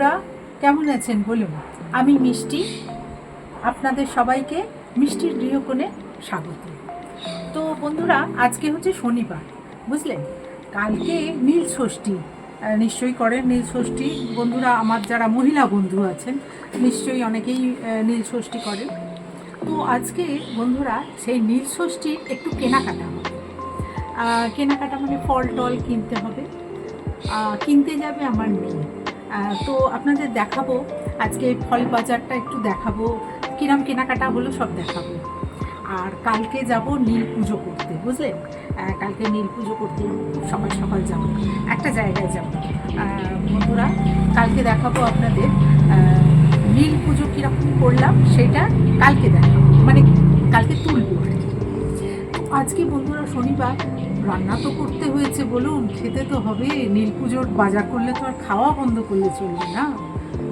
বন্ধুরা, কেমন আছেন বলুন? আমি মিষ্টি। আপনাদের সবাইকে মিষ্টির গৃহকোণে স্বাগত। তো বন্ধুরা, আজকে হচ্ছে শনিবার, বুঝলেন? কালকে নীল ষষ্ঠী। নিশ্চয়ই করেন নীল ষষ্ঠী। বন্ধুরা, আমার যারা মহিলা বন্ধু আছেন, নিশ্চয়ই অনেকেই নীল ষষ্ঠী করেন। তো আজকে বন্ধুরা, সেই নীল ষষ্ঠীর একটু কেনাকাটা হবে। কেনাকাটা মানে ফল টল কিনতে হবে। কিনতে যাবে আমার মেয়ে। তো আপনাদের দেখাবো। আজকে ফল বাজারটা একটু দেখাবো। কিরম কেনাকাটা হলো সব দেখাবো। আর কালকে যাব নীল পুজো করতে, বুঝলেন? কালকে নীল পুজো করতে সকাল সকাল যাব। একটা জায়গায় যাব। বন্ধুরা, কালকে দেখাবো আপনাদের নীল পুজো কীরকম করলাম সেটা কালকে দেখাবো। মানে কালকে তুলবো আর কি। আজকে বন্ধুরা শনিবার রান্না তো করতে হয়েছে বলুন, খেতে তো হবে। নীল পুজোর বাজার করলে তো আর খাওয়া বন্ধ করলে চলবে না।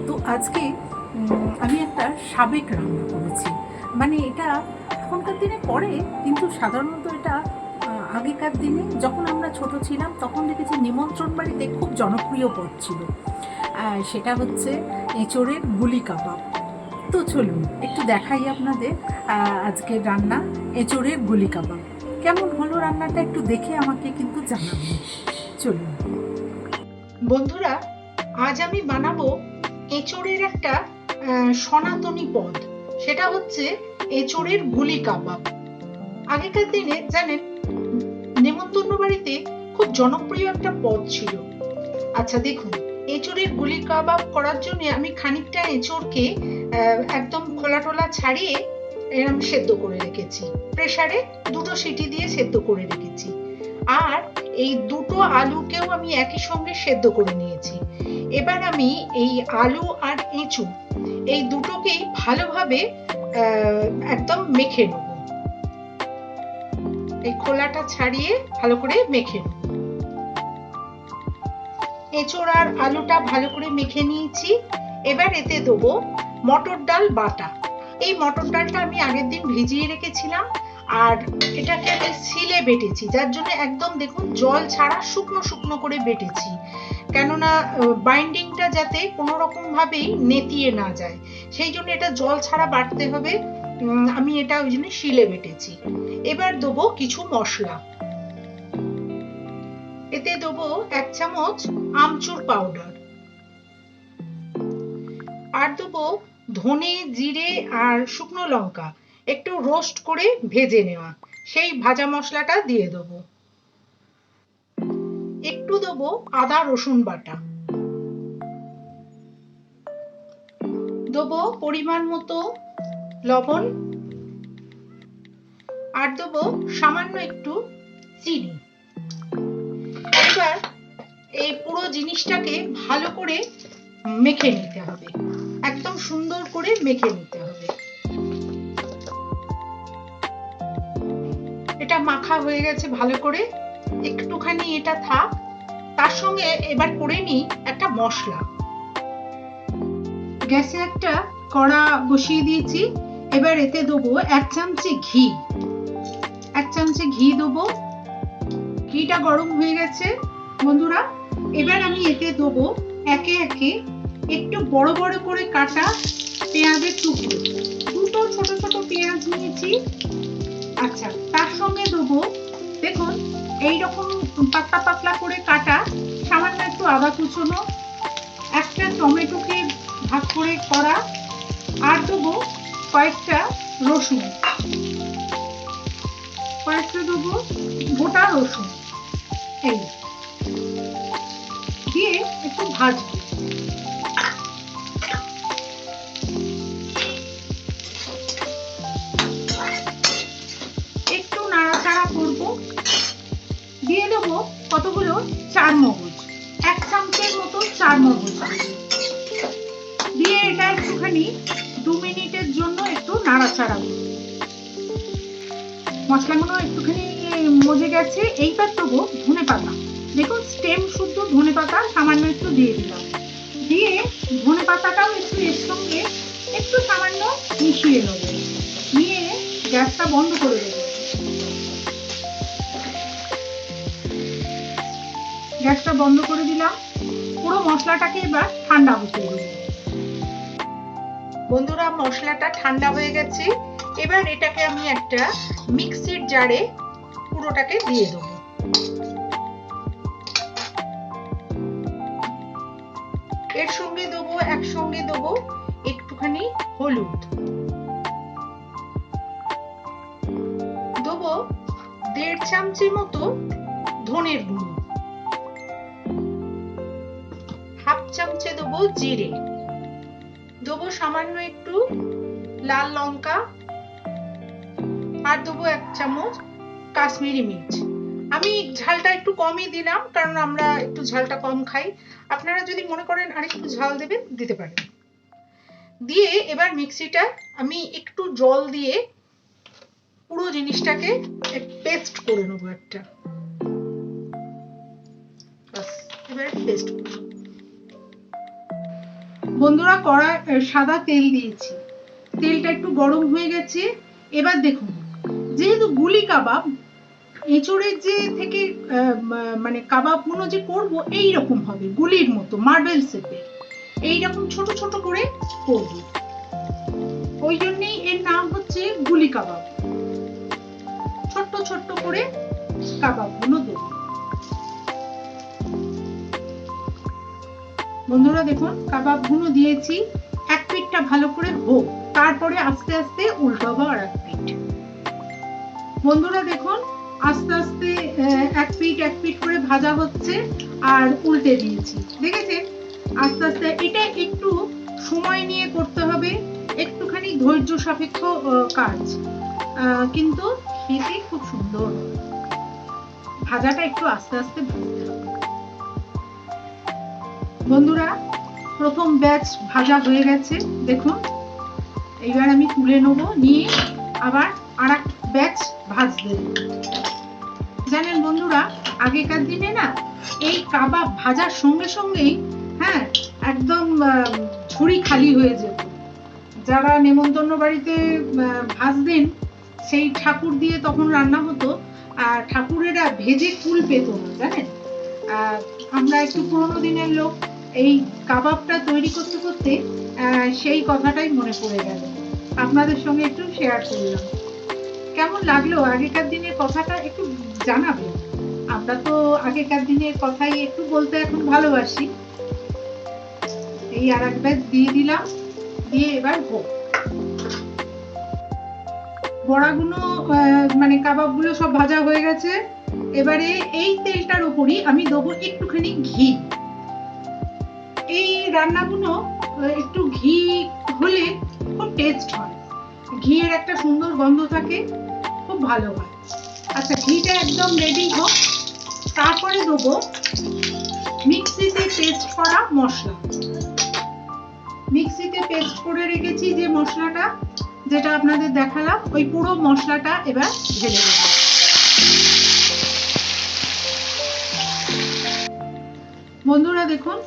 তো আজকে আমি একটা সাবেক রান্না করেছি। মানে এটা এখনকার দিনে করে, কিন্তু সাধারণত এটা আগেকার দিনে যখন আমরা ছোট ছিলাম, তখন দেখেছি নিমন্ত্রণ বাড়িতে খুব জনপ্রিয় পদ ছিল। সেটা হচ্ছে এঁচোড়ের গুলি কাবাব। তো চলুন, একটু দেখাই আপনাদের আজকের রান্না, এঁচোড়ের গুলি কাবাব। কেমন হলো রান্নাটা একটু দেখে আমাকে কিন্তু জানাবেন চলুন। বন্ধুরা, আজ আমি বানাবো এঁচোড়ের একটা সনাতনী পদ। সেটা হচ্ছে এঁচোড়ের গুলি কাবাব। আগেকার দিনে, জানেন, নেমন্তন্ন বাড়িতে খুব জনপ্রিয় একটা পদ ছিল। আচ্ছা দেখুন, এঁচোড়ের গুলি কাবাব করার জন্য আমি খানিকটা এঁচোড়কে একদম খোলা টোলা ছাড়িয়ে এরম সেদ্ধ করে রেখেছি। প্রেসারে দুটো সিটি দিয়ে সেদ্ধ করে রেখেছি। আর এই দুটো আলুকেও আমি একই সঙ্গে সেদ্ধ করে নিয়েছি। এবার আমি এই আলু আর এঁচু এই দুটোকেই ভালোভাবে একদম মেখে নেব। এই খোলাটা ছাড়িয়ে ভালো করে মেখে নেব। এঁচোড় আর আলুটা ভালো করে মেখে নিয়েছি। এবার এতে দেবো মটর ডাল বাটা। এই মটর ডালটা আমি আগের দিন ভিজিয়ে রেখেছিলাম, আর এটাকে আমি সিলে বেটেছি, যার জন্য একদম দেখুন জল ছাড়া শুকনো শুকনো করে বেটেছি। কেননা বাইন্ডিংটা যাতে কোনো রকম ভাবেই নেতিয়ে না যায়, সেই জন্য এটা জল ছাড়া বাটতে হবে। আমি এটা ওই জন্য শিলে বেটেছি। এবার দেবো কিছু মশলা। এতে দেবো এক চামচ আমচুর পাউডার আর দেবো ধনে, জিরে আর শুকনো লঙ্কা একটু রোস্ট করে ভেজে নেওয়া। সেই ভাজা মশলাটা দিয়ে দেবো। একটু দেবো আদা, রসুন বাটা। দেবো পরিমাণ মতো লবণ। আর দেবো সামান্য একটু চিনি। এবার এই পুরো জিনিসটাকে ভালো করে মেখে নিতে হবে। একদম সুন্দর করে মেখে নিতে হবে। এটা মাখা হয়ে গেছে ভালো করে। একটুখানি এটা থাক। তার সঙ্গে এবার করে নিই একটা মশলা। গ্যাসে একটা কড়া বসিয়ে দিয়েছি। এবার এতে দেবো এক চামচে ঘি। এক চামচে ঘি দেবো। ঘিটা গরম হয়ে গেছে। বন্ধুরা, এবার আমি এতে দেবো একে একে একটু বড় বড় করে কাটা পেঁয়াজের টুকরো। দুটো ছোট ছোট পেঁয়াজ নিয়েছি। আচ্ছা তার সঙ্গে দেবো, দেখুন, এইরকম পাতলা পাতলা করে কাটা, সামান্য একটু আদা কুচোনো, একটা টমেটোকে ভাগ করে করা, আর দেবো কয়েকটা রসুন। কয়েকটা দেবো গোটা রসুন। এই। দিয়ে একটু ভাজবো। কতগুলো? চার মগজ। এক চামচের মতো চার মগজ। দিয়ে এটা একটুখানি দু মিনিটের জন্য একটু নাড়াচাড়া মশলাগুলো একটুখানি মজে গেছে। এইবার দেবো ধনে পাতা। দেখুন স্টেম শুদ্ধ ধনে পাতা, সামান্য একটু দিয়ে দিলাম। দিয়ে ধনে পাতাটাও একটু এর সঙ্গে একটু সামান্য মিশিয়ে নেব। নিয়ে গ্যাসটা বন্ধ করে দেবো। গ্যাসটা বন্ধ করে দিলাম। পুরো মশলাটাকে এবার ঠান্ডা হতে দেবো। বন্ধুরা, মশলাটা ঠান্ডা হয়ে গেছে। এবার এটাকে আমি একটা মিক্সির জারে পুরোটাকে দিয়ে দেবো। এর সঙ্গে দেবো, একসঙ্গে দেবো একটুখানি হলুদ। দেবো দেড় চামচের মতো ধনের গুঁড়ো। চামচে দেবো জিরে। দেবো সামান্য একটু লাল লঙ্কা আর দেবো এক চামচ কাশ্মীরি মির্চ। আমি ঝালটা একটু কমই দিলাম, কারণ আমরা একটু ঝালটা কম খাই। আপনারা যদি মনে করেন আর একটু ঝাল দেবেন, দিতে পারেন। দিয়ে এবার মিক্সিটা আমি একটু জল দিয়ে পুরো জিনিসটাকে পেস্ট করে নেব একটা। এবারে পেস্ট বন্ধুরা কড়া সাদা তেল দিয়েছি। তেলটা একটু গরম হয়ে গেছে। এবার দেখুন, যেহেতু গুলি কাবাব, এঁচড়ের যে থেকে মানে কাবাবগুলো যে করব এই রকম হবে, গুলির মতো মার্বেল শেপের এইরকম ছোট ছোট করে করব। ওই জন্যই এর নাম হচ্ছে গুলি কাবাব। ছোট্ট ছোট্ট করে কাবাবগুলো দেবো। বন্ধুরা দেখুন, কাবাবগুলো দিয়েছি। এক পিঠটা ভালো করে হোক তারপরে আস্তে আস্তে উল্টাবো আর এক পিঠ। বন্ধুরা দেখুন, আস্তে আস্তে এক পিঠ এক পিঠ করে ভাজা হচ্ছে আর উল্টে দিয়েছি। দেখেছেন? আস্তে আস্তে, এটা একটু সময় নিয়ে করতে হবে, একটুখানি ধৈর্য সাপেক্ষ কাজ। কিন্তু খেতে খুব সুন্দর। ভাজাটা একটু আস্তে আস্তে ভাজতে হবে। বন্ধুরা, প্রথম ব্যাচ ভাজা হয়ে গেছে, দেখুন। এইবার আমি তুলে নেব, নিয়ে আবার আর এক ব্যাচ ভাজতে। জানেন বন্ধুরা, আগেকার দিনে না, এই কাবাব ভাজার সঙ্গে সঙ্গেই হ্যাঁ একদম ঝুড়ি খালি হয়ে যেত। যারা নেমন্তন্ন বাড়িতে ভাজতেন, সেই ঠাকুর দিয়ে তখন রান্না হতো, আর ঠাকুরেরা ভেজে কুল পেত না, জানেন? আমরা একটু পুরোনো দিনের লোক এই কাবাবটা তৈরি করতে করতে সেই কথাটাই মনে পড়ে গেল। আপনাদের সঙ্গে একটু শেয়ার করলাম। কেমন লাগল? আগেকার দিনের কথাটা একটু জানাবে আমরা তো আগেকার দিনের কথাই একটু বলতে এখন ভালোবাসি। এই আর এক ব্যাচ দিয়ে দিলাম। দিয়ে এবার হোক। বড়াগুলো মানে কাবাবগুলো সব ভাজা হয়ে গেছে। এবারে এই তেলটার উপরই আমি দেবো একটুখানি ঘি। এই রান্নাগুলো একটু ঘি হলে খুব টেস্ট হয়। ঘিয়ের একটা সুন্দর গন্ধ থাকে, খুব ভালো হয়। আচ্ছা ঘিটা একদম রেডি হোক। তারপরে দেবো মিক্সিতে পেস্ট করা মশলা। মিক্সিতে পেস্ট করে রেখেছি যে মশলাটা, যেটা আপনাদের দেখালাম, ওই পুরো মশলাটা এবার ঢেলে দেবো। বন্ধুরা দেখুন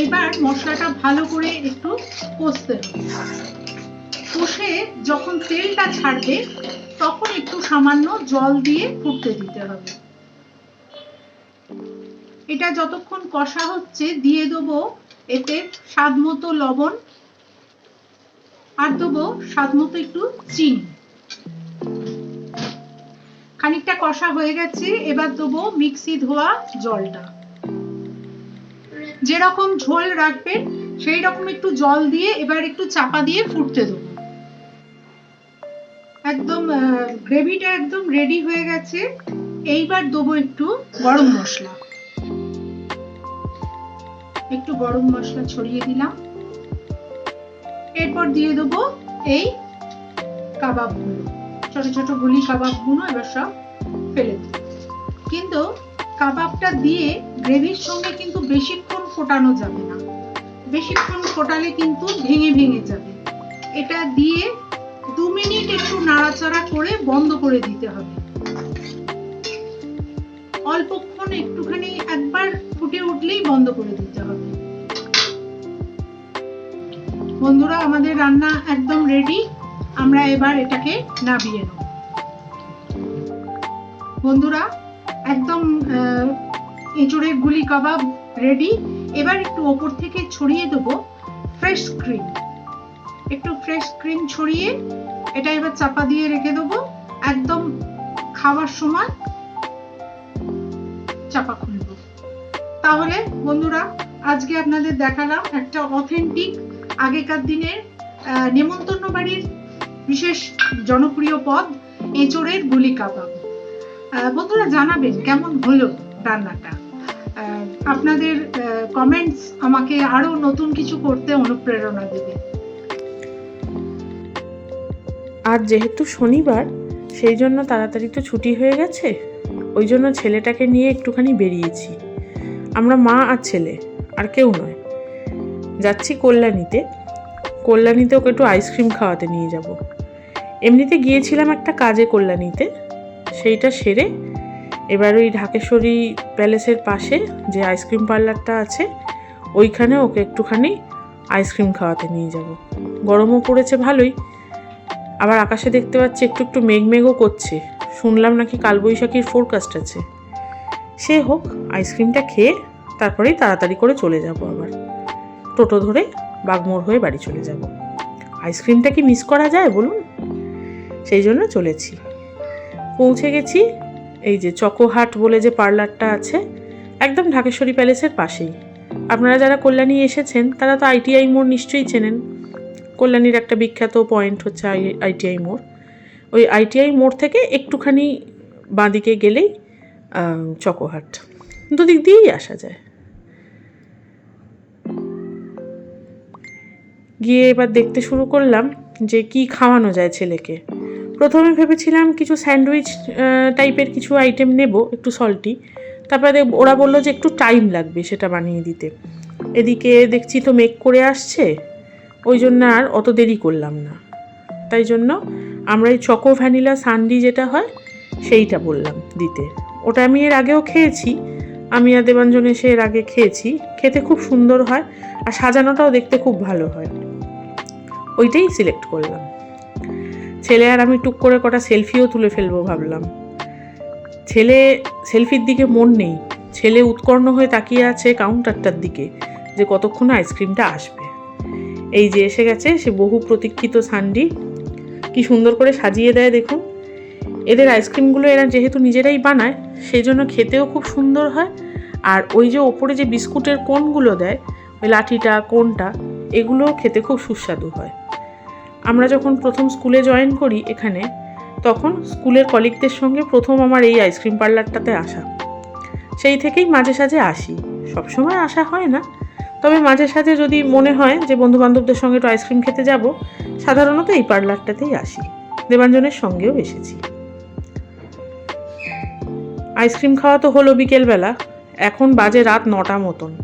এইবার মশলাটা ভালো করে একটু কষতে কষে যখন তেলটা ছাড়বে, তখন একটু সামান্য জল দিয়ে ফুটতে দিতে হবে। এটা যতক্ষণ কষা হচ্ছে, দিয়ে দেবো এতে স্বাদ মতো লবণ আর দেবো স্বাদ মতো একটু চিনি। খানিকটা কষা হয়ে গেছে, এবার দেবো মিক্সি ধোয়া জলটা। যেরকম ঝোল রাখবেন সেই রকম একটু জল দিয়ে এবার একটু চাপা দিয়ে ফুটতে দেবো। একদম গ্রেভিটা একদম রেডি হয়ে গেছে। এইবার দেবো একটু গরম মশলা। একটু গরম মশলা ছড়িয়ে দিলাম। এরপর দিয়ে দেবো এই কাবাবগুলো ছোট ছোট গুলি কাবাবগুলো এবার সব ফেলে দেবো। কিন্তু কাবাবটা দিয়ে গ্রেভির সঙ্গে কিন্তু বেশিক্ষণ ফোটানো যাবে না। বেশিক্ষণ ফোটালে কিন্তু ভেঙে ভেঙে যাবে। এটা দিয়ে দু মিনিট একটু নাড়াচাড়া করে বন্ধ করে দিতে হবে। অল্পক্ষণ একটুখানি একবার ফুটে উঠলেই বন্ধ করে দিতে হবে। বন্ধুরা, আমাদের রান্না একদম রেডি আমরা এবার এটাকে নামিয়ে নেব। বন্ধুরা, একদম এঁচড়ের গুলি কাবাব রেডি এবার একটু ওপর থেকে ছড়িয়ে দেবো ফ্রেশ ক্রিম একটু ফ্রেশ ক্রিম ছড়িয়ে এটা এবার চাপা দিয়ে রেখে দেবো। একদম খাওয়ার সময় চাপা খুলব তাহলে বন্ধুরা, আজকে আপনাদের দেখালাম একটা অথেন্টিক আগেকার দিনের নেমন্তন্ন বাড়ির বিশেষ জনপ্রিয় পদ, এঁচড়ের গুলি কাবাব। বন্ধুরা জানাবেন কেমন হলো রান্নাটা। আপনাদের কমেন্টস আমাকে আরও নতুন কিছু করতে অনুপ্রেরণা দেবে। আজ যেহেতু শনিবার, সেই জন্য তাড়াতাড়ি তো ছুটি হয়ে গেছে, ওই জন্য ছেলেটাকে নিয়ে একটুখানি বেরিয়েছি। আমরা মা আর ছেলে, আর কেউ নয়। যাচ্ছি কল্যাণীতে। কল্যাণীতে ওকে একটু আইসক্রিম খাওয়াতে নিয়ে যাব। এমনিতে গিয়েছিলাম একটা কাজে কল্যাণীতে, সেইটা সেরে এবার ওই ঢাকেশ্বরী প্যালেসের পাশে যে আইসক্রিম পার্লারটা আছে, ওইখানে ওকে একটুখানি আইসক্রিম খাওয়াতে নিয়ে যাব। গরমও পড়েছে ভালোই। আবার আকাশে দেখতে পাচ্ছি একটু একটু মেঘমেঘও করছে। শুনলাম নাকি কালবৈশাখীর ফোরকাস্ট আছে। সে হোক, আইসক্রিমটা খেয়ে তারপরেই তাড়াতাড়ি করে চলে যাব আবার। টোটো ধরে বাগমোড় হয়ে বাড়ি চলে যাব। আইসক্রিমটা কি মিস করা যায় বলুন? সেই জন্য চলেছি। পৌঁছে গেছি এই যে চকোহাট বলে যে পার্লারটা আছে, একদম ঢাকেশ্বরী প্যালেসের পাশেই। আপনারা যারা কল্যাণী এসেছেন, তারা তো আইটিআই মোড় নিশ্চয়ই চেনেন। কল্যাণীর একটা বিখ্যাত পয়েন্ট হচ্ছে আই আইটিআই মোড়। ওই আইটিআই মোড় থেকে একটুখানি বাঁদিকে গেলেই চকোহাট। দুদিক দিয়েই আসা যায়। গিয়ে এবার দেখতে শুরু করলাম যে কি খাওয়ানো যায় ছেলেকে। প্রথমে ভেবেছিলাম কিছু স্যান্ডউইচ টাইপের কিছু আইটেম নেব, একটু সল্টি তারপরে ওরা বলল যে একটু টাইম লাগবে সেটা বানিয়ে দিতে। এদিকে দেখছি তো মেক করে আসছে, ওই জন্য আর অত দেরি করলাম না। তাই জন্য আমরা এই চকো ভ্যানিলা সানডি যেটা হয়, সেইটা বললাম দিতে। ওটা আমি এর আগেও খেয়েছি আমি আর দেবাঞ্জন এসে এর আগে খেয়েছি। খেতে খুব সুন্দর হয় আর সাজানোটাও দেখতে খুব ভালো হয়। ওইটাই সিলেক্ট করলাম। ছেলে আর আমি টুক করে কটা সেলফিও তুলে ফেলব ভাবলাম। ছেলে সেলফির দিকে মন নেই। ছেলে উৎকর্ণ হয়ে তাকিয়ে আছে কাউন্টারটার দিকে যে কতক্ষণ আইসক্রিমটা আসবে। এই যে এসে গেছে সে বহু প্রতীক্ষিত সানডি। কি সুন্দর করে সাজিয়ে দেয় দেখুন। এদের আইসক্রিমগুলো এরা যেহেতু নিজেরাই বানায় সেই জন্য খেতেও খুব সুন্দর হয়। আর ওই যে ওপরে যে বিস্কুটের কোনগুলো দেয়, ওই লাঠিটা, কোনটা, এগুলোও খেতে খুব সুস্বাদু হয়। আমরা যখন প্রথম স্কুলে জয়েন করি এখানে, তখন স্কুলের কলিগদের সঙ্গে প্রথম আমার এই আইসক্রিম পার্লারটাতে আসা। সেই থেকেই মাঝে সাঝে আসি। সবসময় আসা হয় না। তবে মাঝে সাঝে যদি মনে হয় যে বন্ধু বান্ধবদের সঙ্গে একটু আইসক্রিম খেতে যাব, সাধারণত এই পার্লারটাতেই আসি। দেবাঞ্জনের সঙ্গেও এসেছি। আইসক্রিম খাওয়া তো হলো বিকেলবেলা। এখন বাজে রাত নটা মতন।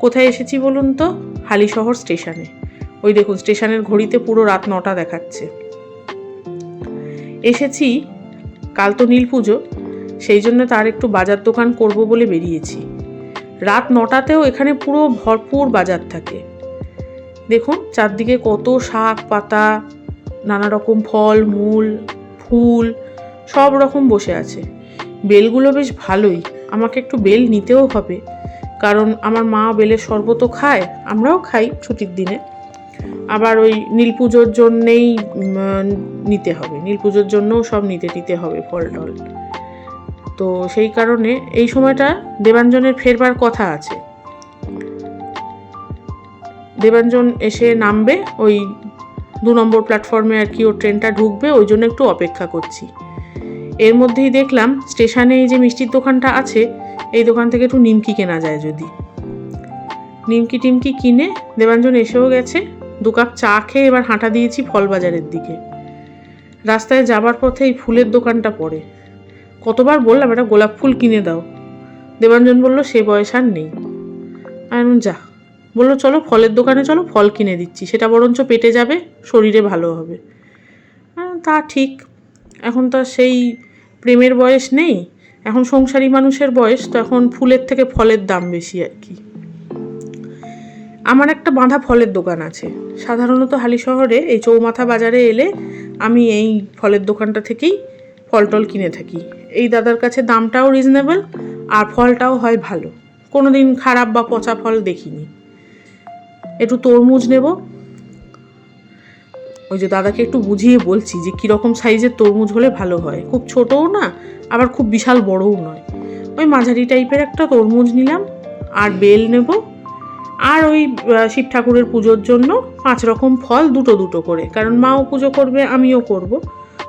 কোথায় এসেছি বলুন তো? হালিশহর স্টেশনে। ওই দেখুন, স্টেশনের ঘড়িতে পুরো রাত নটা দেখাচ্ছে। এসেছি, কাল তো নীল পুজো, সেই জন্য তার একটু বাজার দোকান করব বলে বেরিয়েছি। রাত নটাতেও এখানে পুরো ভরপুর বাজার থাকে। দেখুন, চারদিকে কত শাক পাতা, নানা রকম ফল, মূল, ফুল, সব রকম বসে আছে। বেলগুলো বেশ ভালোই, আমাকে একটু বেল নিতেও হবে, কারণ আমার মা বেলের শরবতও খায়, আমরাও খাই ছুটির দিনে। আবার ওই নীল পুজোর জন্যেই নিতে হবে। নীল পুজোর জন্যও সব নিতে দিতে হবে ফল টল। তো সেই কারণে এই সময়টা দেবাঞ্জনের ফেরবার কথা আছে। দেবাঞ্জন এসে নামবে, ওই দু নম্বর প্ল্যাটফর্মে আর কি ও ট্রেনটা ঢুকবে, ওই জন্য একটু অপেক্ষা করছি। এর মধ্যেই দেখলাম স্টেশনে এই যে মিষ্টির দোকানটা আছে, এই দোকান থেকে একটু নিমকি কেনা যায় যদি। নিমকি টিমকি কিনে দেবাঞ্জন এসেও গেছে। দু কাপ চা খেয়ে এবার হাঁটা দিয়েছি ফল বাজারের দিকে। রাস্তায় যাবার পথে এই ফুলের দোকানটা পড়ে। কতবার বললাম এটা গোলাপ ফুল কিনে দাও। দেবাঞ্জন বলল সে বয়স আর নেই। বললাম, যা বলল চলো ফলের দোকানে চলো ফল কিনে দিচ্ছি। সেটা বরঞ্চ পেটে যাবে শরীরে ভালো হবে। তা ঠিক। এখন তো সেই প্রেমের বয়স নেই। এখন সংসারী মানুষের বয়স তো এখন ফুলের থেকে ফলের দাম বেশি আর কি। আমার একটা বাঁধা ফলের দোকান আছে। সাধারণত হালি শহরে এই চৌমাথা বাজারে এলে আমি এই ফলের দোকানটা থেকেই ফল টল কিনে থাকি। এই দাদার কাছে দামটাও রিজনেবল আর ফলটাও হয় ভালো। কোনো দিন খারাপ বা পচা ফল দেখিনি। একটু তরমুজ নেব। ওই যে দাদাকে একটু বুঝিয়ে বলছি যে কীরকম সাইজের তরমুজ হলে ভালো হয়। খুব ছোটও না, আবার খুব বিশাল বড়ও নয়। ওই মাঝারি টাইপের একটা তরমুজ নিলাম, আর বেল নেব। আর ওই শিব ঠাকুরের পুজোর জন্য পাঁচ রকম ফল দুটো দুটো করে। কারণ মাও পুজো করবে, আমিও করব।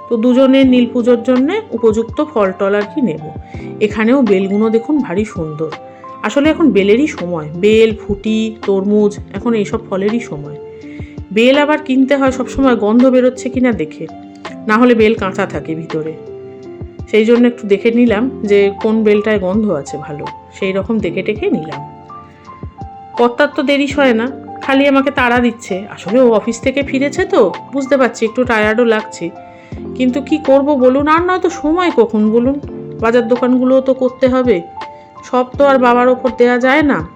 তো দুজনের নীল পুজোর জন্যে উপযুক্ত ফল টল আর কি নেব। এখানেও বেলগুলো দেখুন ভারী সুন্দর। আসলে এখন বেলেরই সময়। বেল, ফুটি, তরমুজ, এখন এইসব ফলেরই সময়। বেল আবার কিনতে হয় সবসময় গন্ধ বেরোচ্ছে কিনা দেখে। না হলে বেল কাঁচা থাকে ভিতরে। সেই জন্য একটু দেখে নিলাম যে কোন বেলটায় গন্ধ আছে ভালো। সেই রকম দেখে টেখে নিলাম। কর্তার তো দেরি হয় না। খালি আমাকে তাড়া দিচ্ছে। আসলে ও অফিস থেকে ফিরেছে তো, বুঝতে পারছি একটু টায়ার্ডও লাগছে। কিন্তু কি করব বলুন? আর নয়তো সময় কখন বলুন? বাজার দোকানগুলোও তো করতে হবে। সব তো আর বাবার ওপর দেওয়া যায় না।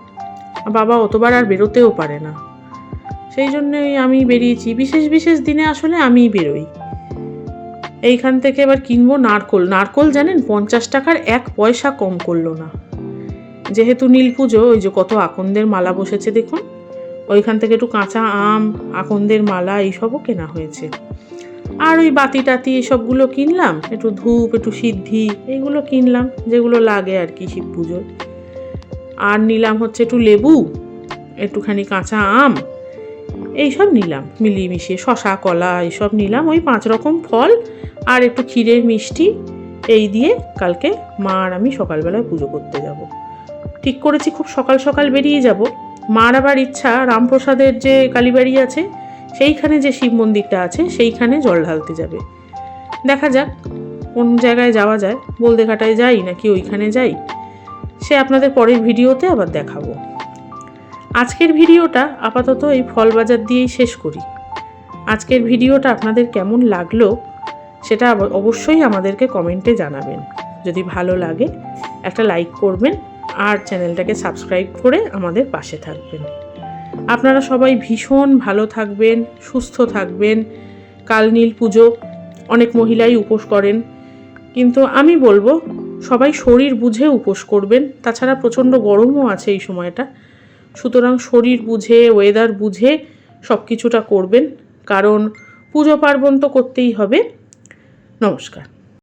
বাবা অতবার আর বেরোতেও পারে না। সেই জন্যই আমি বেরিয়েছি। বিশেষ বিশেষ দিনে আসলে আমিই বেরোই। এইখান থেকে এবার কিনবো নারকোল। নারকোল জানেন? পঞ্চাশ টাকার এক পয়সা কম করল না। যেহেতু নীল পুজো, ওই যে কত আকন্দের মালা বসেছে দেখুন। ওইখান থেকে একটু কাঁচা আম, আকন্দের মালা, এইসবও কেনা হয়েছে। আর ওই বাতি টাতি এসবগুলো কিনলাম, একটু ধূপ, একটু সিদ্ধি, এইগুলো কিনলাম, যেগুলো লাগে আর কি শিব পুজোর। আর নিলাম হচ্ছে একটু লেবু, একটুখানি কাঁচা আম, এইসব নিলাম মিলিয়ে মিশিয়ে শশা, কলা, এইসব নিলাম। ওই পাঁচ রকম ফল আর একটু ক্ষীরের মিষ্টি, এই দিয়ে কালকে মা আর আমি সকালবেলায় পুজো করতে যাব। ঠিক করেছি, খুব সকাল সকাল বেরিয়ে যাব। মার আবার ইচ্ছা, রামপ্রসাদের যে কালীবাড়ি আছে, সেইখানে যে শিব মন্দিরটা আছে, সেইখানে জল ঢালতে যাবে। দেখা যাক, কোন জায়গায় যাওয়া যায়। বলদেঘাটায় যাই নাকি ওইখানে যাই? সে আপনাদের পরের ভিডিওতে আবার দেখাবো। আজকের ভিডিওটা আপাতত এই ফল বাজার দিয়েই শেষ করি। আজকের ভিডিওটা আপনাদের কেমন লাগল, সেটা অবশ্যই আমাদেরকে কমেন্টে জানাবেন। যদি ভালো লাগে, একটা লাইক করবেন আর চ্যানেলটাকে সাবস্ক্রাইব করে আমাদের পাশে থাকবেন। আপনারা সবাই ভীষণ ভালো থাকবেন, সুস্থ থাকবেন। কাল নীল পুজো, অনেক মহিলাই উপোস করেন। কিন্তু আমি বলব, সবাই শরীর বুঝে উপোস করবেন। তাছাড়া প্রচণ্ড গরমও আছে এই সময়টা। সুতরাং শরীর বুঝে ওয়েদার বুঝে সব কিছুটা করবেন। কারণ পুজো পার্বণ তো করতেই হবে। নমস্কার।